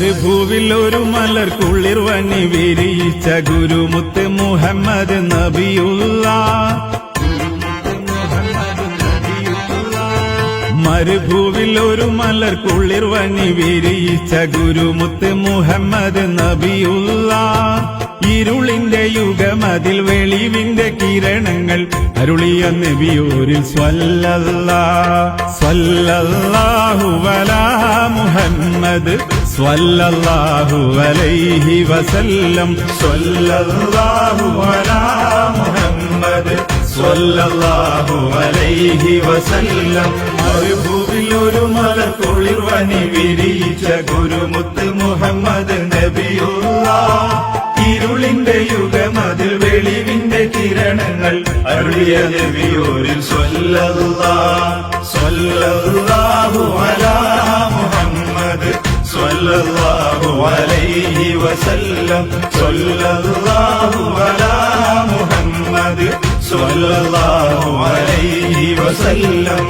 മരുഭൂവിൽ ഒരു മലർ കുളിർ വണ്ണി വിരിയിച്ച ഗുരുമുത്ത് മുഹമ്മദ് നബിയുള്ള മരുഭൂവിൽ ഒരു മലർ കുളിർ വണ്ണി വിരിയിച്ച ഗുരുമുത്ത് മുഹമ്മദ് നബിയുള്ള ഇരുളിന്റെ യുഗമതിൽ വെളിവിന്റെ കിരണങ്ങൾ അരുളിയ നബിയൂരിൽ സ്വല്ലല്ലാ സ്വല്ലല്ലാഹു അലാ മുഹമ്മദ് സ്വല്ലല്ലാഹു അലൈഹി വസല്ലം സ്വല്ലല്ലാഹു അലാ മുഹമ്മദ് സ്വല്ലല്ലാഹു അലൈഹി വസല്ലം. മരുഭൂവിൽ ഒരു മല കുളിർവനി വിരിയിച്ച ഗുരുമുത്ത് മുഹമ്മദ് നബിയുള്ള. ഇരുളിന്റെ യുഗമതിൽ വെളിവിന്റെ കിരണങ്ങൾ അരുളിയ നബിയോരിൽ സ്വല്ലാഹു അലാ മുഹമ്മദ് അലൈഹി അലാ മുഹമ്മദ് സ്വല്ലല്ലാഹു അലൈഹി വസല്ലം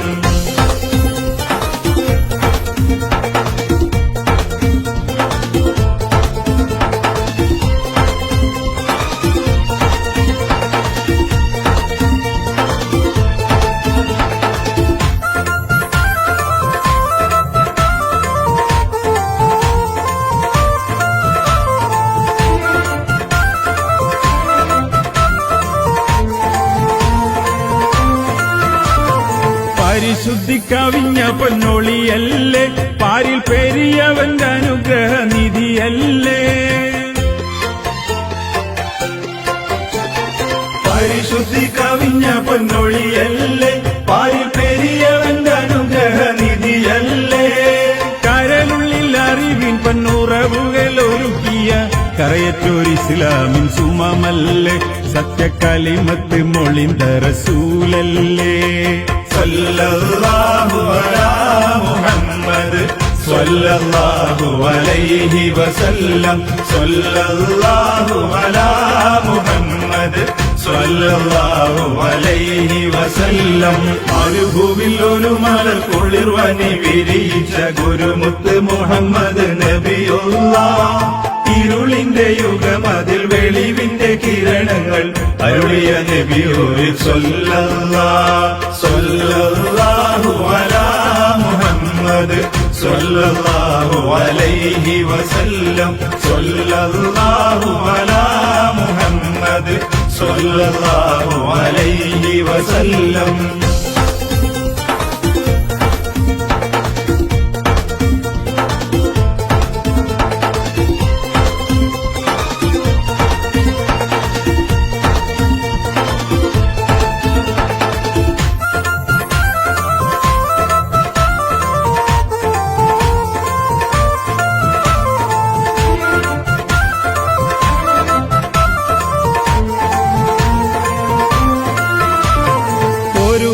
പരിശുദ്ധി കവിഞ്ഞ പൊന്നൊളിയല്ലേ? പാരിൽ പെരിയവന്റെ അനുഗ്രഹ നിധിയല്ലേ പരിശുദ്ധി കവിഞ്ഞ പൊന്നൊളിയല്ലേ? പാരിൽ പെരിയവന്റെ അനുഗ്രഹ നിധിയല്ലേ കരലുള്ളിൽ അറിവിൻ പൊന്നുറവുകൾ ഒരുക്കിയ കറയറ്റോർ ഇസ്ലാമിൻ സുമമല്ലേ? സത്യക്കലിമത്ത് മൊളിന്ത റസൂലല്ലേ? സല്ലല്ലാഹു അലാ മുഹമ്മദ് സല്ലല്ലാഹു അലൈഹി വസല്ലം. സല്ലല്ലാഹു അലാ മുഹമ്മദ് സല്ലല്ലാഹു അലൈഹി വസല്ലം. മരുഭൂവിൽ ഒരു മലർ കുളിർവനി വിരിയിച്ച ഗുരുമുത്ത് മുഹമ്മദ് നബിയുള്ള. ഇരുളിന്റെ യുഗം അതിൽ വെളിവിന്റെ കിരണങ്ങൾ. അരുളിയ നബിയോരിൽ സ്വല്ലല്ലാ സ്വല്ലല്ലാഹു അലാ മുഹമ്മദ് സ്വല്ലല്ലാഹു അലൈഹി വസല്ലം സ്വല്ലല്ലാഹു അലാ മുഹമ്മദ് സ്വല്ലല്ലാഹു അലൈഹി വസല്ലം.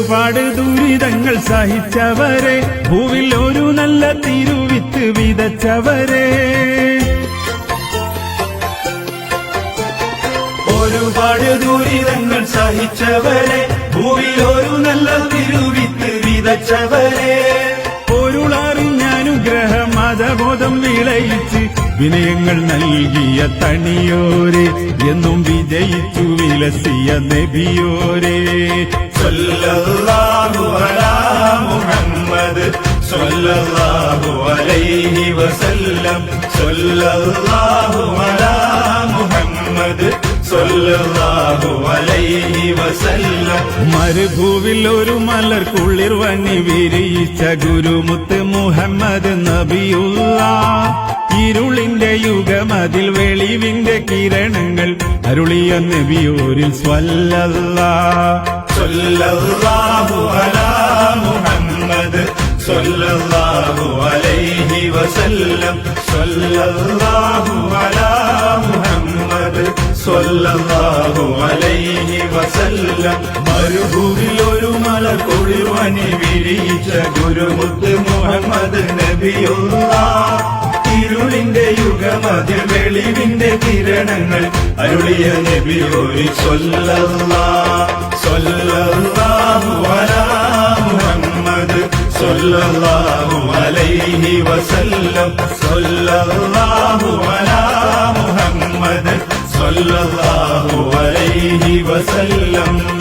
ഒരുപാട് ദുരിതങ്ങൾ സഹിച്ചവരെ ഭൂവിൽ ഒരു നല്ല തിരുവിത്ത് വിതച്ചവരെ. ഒരുപാട് ദുരിതങ്ങൾ സഹിച്ചവരെ ഭൂവിൽ ഒരു നല്ല തിരുവിത്ത് വിതച്ചവരെ. മതബോധം വിളയിച്ച് വിനയങ്ങൾ നൽകിയ തണിയോരെ എന്നും വിജയിച്ചു വിലസിയ നബിയോരെ. മുഹമ്മദ് അലൈഹി വസല്ലം അലാ മുഹമ്മദ്. മരുഭൂവിൽ ഒരു മലർ കുളിർ വണ്ണി വിരിയിച്ച ഗുരുമുത്ത് മുഹമ്മദ് നബിയുള്ള ഇരുളിന്റെ യുഗമതിൽ വെളിവിന്റെ കിരണങ്ങൾ അരുളിയ നബിയൂരിൽ സ്വല്ലല്ലാ. സ്വല്ലല്ലാഹു അലാ മുഹമ്മദ് സ്വല്ലല്ലാഹു അലൈഹി വസല്ലം സ്വല്ലല്ലാഹു അലാ സ്വല്ലല്ലാഹു അലൈഹി വസല്ലം. മരുഭൂവിൽ ഒരു മല കുളിർവനി വിരിയിച്ച ഗുരുമുത്ത് മുഹമ്മദ് നബിയുള്ള. ഇരുളിന്റെ യുഗമതിൽ വെളിവിന്റെ കിരണങ്ങൾ അരുളിയ നബിയോരി സ്വല്ലല്ലാ. സ്വല്ലല്ലാഹു അലാ മുഹമ്മദ് സ്വല്ല സല്ലല്ലാഹു അലൈഹി വസല്ലം. സല്ലല്ലാഹു അലാ മുഹമ്മദ് സല്ലല്ലാഹു അലൈഹി വസല്ലം